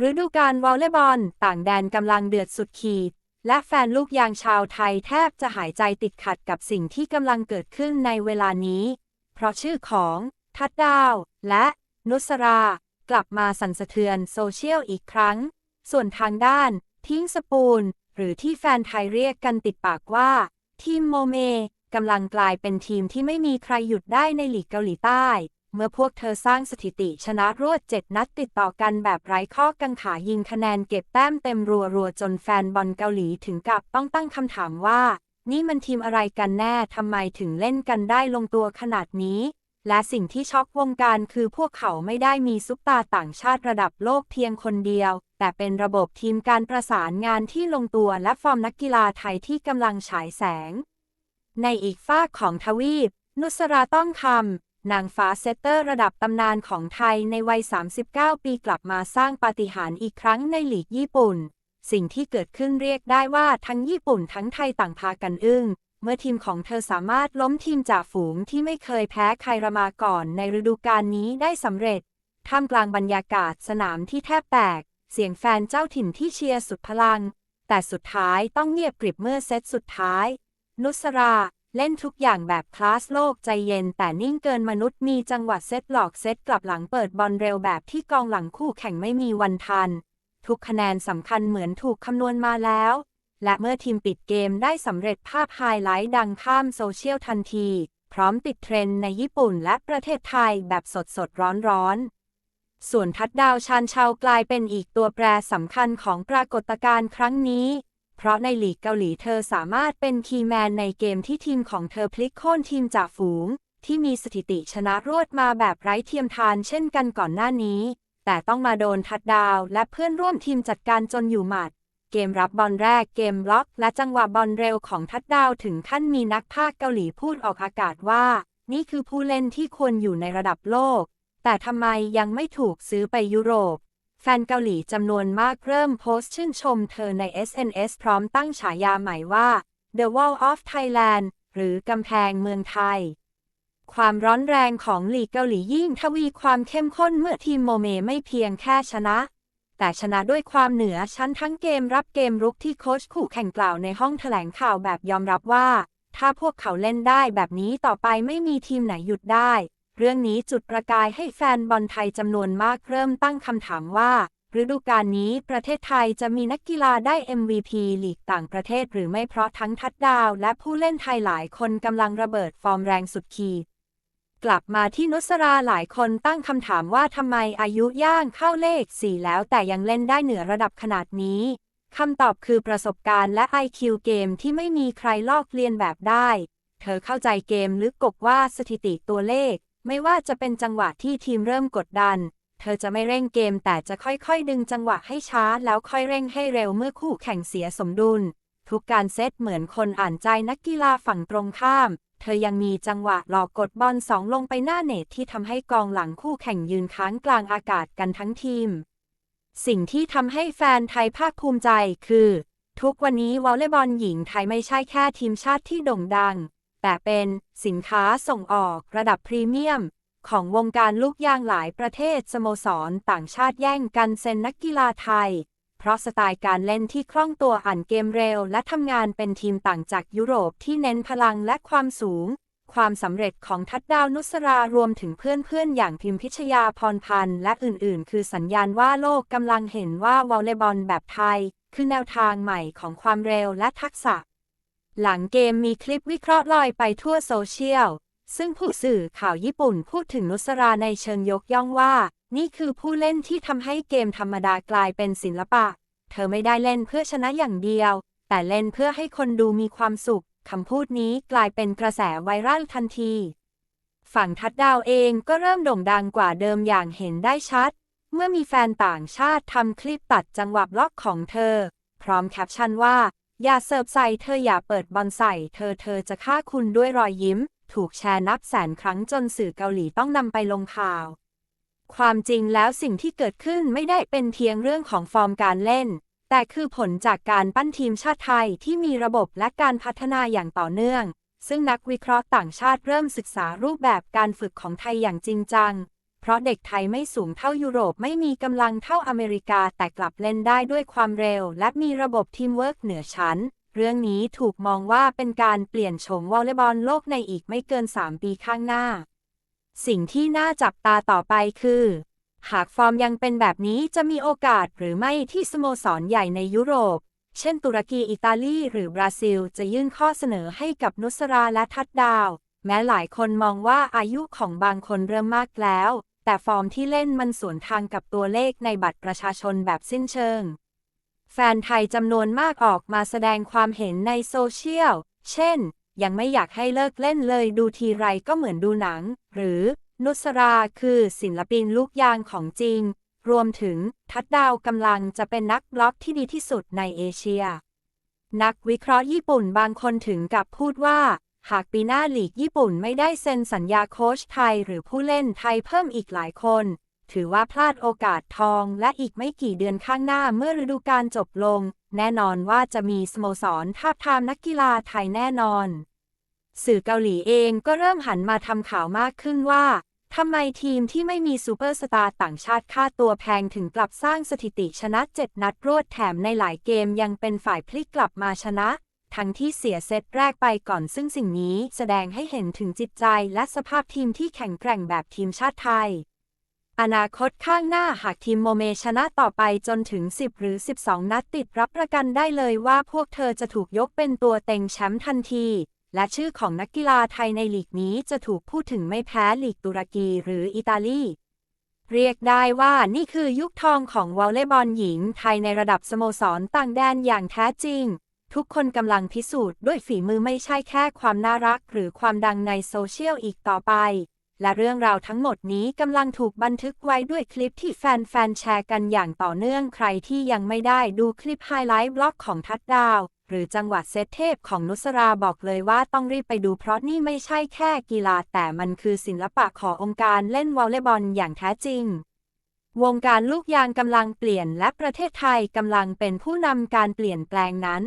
ฤดูกาลวอลเลย์บอลต่างแดนกำลังเดือดสุดขีด และแฟนลูกยางชาวไทยแทบจะหายใจติดขัดกับสิ่งที่กำลังเกิดขึ้นในเวลานี้ เพราะชื่อของ ทัดดาว และนุสรา กลับมาสั่นสะเทือนโซเชียลอีกครั้ง ส่วนทางด้าน ทิ้งสปูน หรือที่แฟนไทยเรียกกันติดปากว่า ทีมโมเมกำลังกลายเป็นทีมที่ไม่มีใครหยุดได้ในลีกเกาหลีใต้ เมื่อพวกเธอสร้างสถิติชนะรวด 7 นัดติดต่อกันแบบไร้ข้อกังขายิงคะแนนเก็บแต้มเต็มรัวๆ จนแฟนบอลเกาหลีถึงกับต้องตั้งคำถามว่า นี่มันทีมอะไรกันแน่ทำไมถึงเล่นกันได้ลงตัวขนาดนี้ และสิ่งที่ช็อกวงการคือพวกเขาไม่ได้มีซุปตาต่างชาติระดับโลกเพียงคนเดียว แต่เป็นระบบทีมการประสานงานที่ลงตัวและฟอร์มนักกีฬาไทยที่กำลังฉายแสง ในอีกฝากของทวีป นุสราต้องคำ นางฟ้าเซตเตอร์ระดับตำนานของไทยในวัย 39 ปีกลับมาสร้างปาฏิหาริย์อีกครั้งในหลีกญี่ปุ่น สิ่งที่เกิดขึ้นเรียกได้ว่าทั้งญี่ปุ่นทั้งไทยต่างพากันอึ้ง เมื่อทีมของเธอสามารถล้มทีมจ่าฝูงที่ไม่เคยแพ้ใครมาก่อนในฤดูกาลนี้ได้สำเร็จ ท่ามกลางบรรยากาศสนามที่แทบแตก เสียงแฟนเจ้าถิ่นที่เชียร์สุดพลัง แต่สุดท้ายต้องเงียบกริบเมื่อเซตสุดท้าย นุสรา เล่นทุกอย่างแบบคลาสโลกใจเย็นแต่นิ่งเกินมนุษย์มีจังหวะเซตหลอกเซตกลับหลังเปิดบอลเร็วแบบที่กองหลังคู่แข่งไม่มีวันทัน ทุกคะแนนสำคัญเหมือนถูกคำนวณมาแล้ว และเมื่อทีมปิดเกมได้สำเร็จภาพไฮไลท์ดังข้ามโซเชียลทันที พร้อมติดเทรนด์ในญี่ปุ่นและประเทศไทยแบบสดสดร้อนร้อนส่วนทัดดาวชานชาวกลายเป็นอีกตัวแปรสำคัญของปรากฏการณ์ครั้งนี้ เพราะในลีกเกาหลีเธอสามารถเป็นคีย์แมนในเกมที่ทีมของเธอพลิกโค่นทีมจ่าฝูง ที่มีสถิติชนะรวดมาแบบไร้เทียมทานเช่นกันก่อนหน้านี้ แต่ต้องมาโดนทัดดาวและเพื่อนร่วมทีมจัดการจนอยู่หมัด เกมรับบอลแรกเกมบล็อก และจังหวะบอลเร็วของทัดดาวถึงขั้นมีนักพากย์เกาหลีพูดออกอากาศว่า นี่คือผู้เล่นที่ควรอยู่ในระดับโลก แต่ทำไมยังไม่ถูกซื้อไปยุโรป แฟนเกาหลีจำนวนมากเริ่มโพสต์ชื่นชมเธอใน SNS พร้อมตั้งฉายาใหม่ว่า The Wall of Thailand หรือกำแพงเมืองไทย ความร้อนแรงของลีกเกาหลียิ่งทวีความเข้มข้นเมื่อทีมโมเมไม่เพียงแค่ชนะ แต่ชนะด้วยความเหนือชั้นทั้งเกมรับเกมรุกที่โค้ชคู่แข่งกล่าวในห้องแถลงข่าวแบบยอมรับว่า ถ้าพวกเขาเล่นได้แบบนี้ต่อไปไม่มีทีมไหนหยุดได้ เรื่องนี้จุดประกายให้แฟนบอลไทยจำนวนมากเริ่มตั้งคำถามว่า ฤดูกาลนี้ประเทศไทยจะมีนักกีฬาได้ MVP ลีกต่างประเทศหรือไม่เพราะทั้งทัดดาวและผู้เล่นไทยหลายคนกำลังระเบิดฟอร์มแรงสุดขีดกลับมาที่นุสราหลายคนตั้งคำถามว่าทำไมอายุย่างเข้าเลข 4 แล้วแต่ยังเล่นได้เหนือระดับขนาดนี้คำตอบคือประสบการณ์และ IQ เกมที่ไม่มีใครลอกเลียนแบบได้ เธอเข้าใจเกมลึกกบว่าสถิติตัวเลข ไม่ว่าจะเป็นจังหวะที่ทีมเริ่มกดดัน เธอจะไม่เร่งเกมแต่จะค่อยๆ ดึงจังหวะให้ช้าแล้วค่อยเร่งให้เร็วเมื่อคู่แข่งเสียสมดุล ทุกการเซตเหมือนคนอ่านใจนักกีฬาฝั่งตรงข้าม เธอยังมีจังหวะหลอกกดบอลสองลงไปหน้าเน็ตที่ทำให้กองหลังคู่แข่งยืนค้างกลางอากาศกันทั้งทีม สิ่งที่ทำให้แฟนไทยภาคภูมิใจคือ ทุกวันนี้วอลเลย์บอลหญิงไทยไม่ใช่แค่ทีมชาติที่โด่งดัง แต่เป็นสินค้าส่งออกระดับพรีเมียม ของวงการลูกยางหลายประเทศสโมสรต่างชาติแย่งกันเซ็นนักกีฬาไทย เพราะสไตล์การเล่นที่คล่องตัวอ่านเกมเร็ว และทำงานเป็นทีมต่างจากยุโรปที่เน้นพลังและความสูง ความสำเร็จของทัดดาวนุสรารวมถึงเพื่อนๆ อย่างพิมพิชยาพรพันธ์และอื่นๆ คือสัญญาณว่าโลกกำลังเห็นว่าวอลเลย์บอลแบบไทย คือแนวทางใหม่ของความเร็วและทักษะ หลังเกมมีคลิปวิเคราะห์ลอยไปทั่วโซเชียล ซึ่งผู้สื่อข่าวญี่ปุ่นพูดถึงนุสราในเชิงยกย่องว่า นี่คือผู้เล่นที่ทำให้เกมธรรมดากลายเป็นศิลปะ เธอไม่ได้เล่นเพื่อชนะอย่างเดียว แต่เล่นเพื่อให้คนดูมีความสุขคำพูดนี้กลายเป็นกระแสไวรัลทันที ฝั่งทัดดาวเองก็เริ่มโด่งดังกว่าเดิมอย่างเห็นได้ชัด เมื่อมีแฟนต่างชาติทำคลิปตัดจังหวะบล็อกของเธอ พร้อมแคปชั่นว่า อย่าเสิร์ฟใส่เธออย่าเปิดบอลใส่ เธอเธอจะฆ่าคุณด้วยรอยยิ้ม ถูกแชร์นับแสนครั้งจนสื่อเกาหลีต้องนำไปลงข่าว ความจริงแล้วสิ่งที่เกิดขึ้นไม่ได้เป็นเพียงเรื่องของฟอร์มการเล่น แต่คือผลจากการปั้นทีมชาติไทยที่มีระบบและการพัฒนาอย่างต่อเนื่อง ซึ่งนักวิเคราะห์ต่างชาติเริ่มศึกษารูปแบบการฝึกของไทยอย่างจริงจัง เพราะเด็กไทยไม่สูงเท่ายุโรปไม่มีกำลังเท่าอเมริกาแต่กลับเล่นได้ด้วยความเร็ว และมีระบบทีมเวิร์กเหนือชั้น เรื่องนี้ถูกมองว่าเป็นการเปลี่ยนโฉมวอลเลย์บอลโลกในอีกไม่เกิน 3 ปีข้างหน้า สิ่งที่น่าจับตาต่อไปคือ หากฟอร์มยังเป็นแบบนี้จะมีโอกาสหรือไม่ที่สโมสรใหญ่ในยุโรป เช่น ตุรกีอิตาลีหรือบราซิล จะยื่นข้อเสนอให้กับนุสราและทัดดาว แม้หลายคนมองว่าอายุของบางคนเริ่มมากแล้ว แต่ฟอร์มที่เล่นมันสวนทางกับตัวเลขในบัตรประชาชนแบบสิ้นเชิง แฟนไทยจำนวนมากออกมาแสดงความเห็นในโซเชียล เช่น ยังไม่อยากให้เลิกเล่นเลยดูทีไรก็เหมือนดูหนัง หรือนุสราคือศิลปินลูกยางของจริง รวมถึงทัดดาวกำลังจะเป็นนักบล็อกที่ดีที่สุดในเอเชีย นักวิเคราะห์ญี่ปุ่นบางคนถึงกับพูดว่า หากปีหน้าลีกญี่ปุ่นไม่ได้เซ็นสัญญาโค้ชไทยหรือผู้เล่นไทยเพิ่มอีกหลายคน ถือว่าพลาดโอกาสทองและอีกไม่กี่เดือนข้างหน้าเมื่อฤดูกาลจบลง แน่นอนว่าจะมีสโมสรทาบทามนักกีฬาไทยแน่นอน สื่อเกาหลีเองก็เริ่มหันมาทำข่าวมากขึ้นว่าทำไมทีมที่ไม่มีซูเปอร์สตาร์ต่างชาติค่าตัวแพงถึงกลับสร้างสถิติชนะ 7 นัดรวดแถมในหลายเกมยังเป็นฝ่ายพลิกกลับมาชนะ ทั้งที่เสียเซตแรกไปก่อนซึ่งสิ่งนี้แสดงให้เห็นถึงจิตใจและสภาพทีมที่แข็งแกร่งแบบทีมชาติไทย อนาคตข้างหน้าหากทีมโมเมชนะต่อไปจนถึง 10 หรือ 12 นัดติดรับประกันได้เลยว่าพวกเธอจะถูกยกเป็นตัวเต็งแชมป์ทันที และชื่อของนักกีฬาไทยในลีกนี้จะถูกพูดถึงไม่แพ้ลีกตุรกีหรืออิตาลีเรียกได้ว่านี่คือยุคทองของวอลเลย์บอลหญิงไทยในระดับสโมสรต่างแดนอย่างแท้จริง ทุกคนกำลังพิสูจน์ด้วยฝีมือไม่ใช่แค่ความน่ารักหรือความดังในโซเชียลอีกต่อไป และเรื่องราวทั้งหมดนี้กำลังถูกบันทึกไว้ด้วยคลิปที่แฟนๆแชร์กันอย่างต่อเนื่องใครที่ยังไม่ได้ดูคลิปไฮไลท์บล็อกของทัดดาว หรือจังหวัดเซตเทพของนุสราบอกเลยว่าต้องรีบไปดูเพราะนี่ไม่ใช่แค่กีฬาแต่มันคือศิลปะขององค์การเล่นวอลเลย์บอลอย่างแท้จริงวงการลูกยางกำลังเปลี่ยนและประเทศไทยกำลังเป็นผู้นำการเปลี่ยนแปลงนั้น